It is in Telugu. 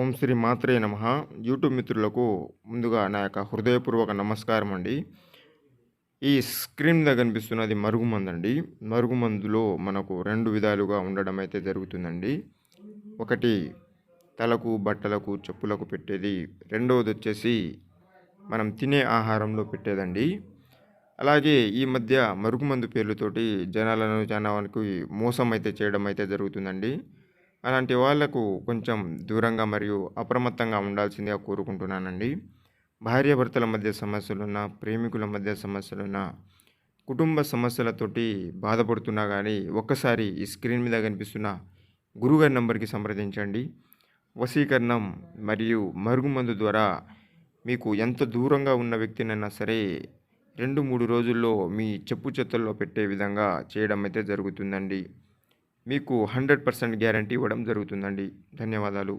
ఓం శ్రీ మాత్రే నమ. యూట్యూబ్ మిత్రులకు ముందుగా నా యొక్క హృదయపూర్వక నమస్కారం అండి. ఈ స్క్రీన్ మీద కనిపిస్తున్నది మరుగుమందు అండి మరుగుమందులో మనకు రెండు విధాలుగా ఉండడం అయితే జరుగుతుందండి. ఒకటి తలకు బట్టలకు చెప్పులకు పెట్టేది. రెండవది వచ్చేసి మనం తినే ఆహారంలో పెట్టేదండి. అలాగే ఈ మధ్య మరుగుమందు పేర్లతోటి జనాలను జనానికి మోసం అయితే చేయడం అయితే జరుగుతుందండి. అలాంటి వాళ్ళకు కొంచెం దూరంగా మరియు అప్రమత్తంగా ఉండాల్సిందిగా కోరుకుంటున్నానండి. భార్యాభర్తల మధ్య సమస్యలున్న ప్రేమికుల మధ్య సమస్యలున్న కుటుంబ సమస్యలతోటి బాధపడుతున్నా కానీ ఒక్కసారి ఈ స్క్రీన్ మీద కనిపిస్తున్న గురుగారి నంబర్కి సంప్రదించండి. వశీకరణం మరియు మరుగుమందు ద్వారా మీకు ఎంత దూరంగా ఉన్న వ్యక్తినైనా సరే రెండు మూడు రోజుల్లో మీ చెప్పు చెత్తల్లో పెట్టే విధంగా చేయడం అయితే జరుగుతుందండి. మీకు హండ్రెడ్ పర్సెంట్ గ్యారంటీ ఇవ్వడం జరుగుతుందండి. ధన్యవాదాలు.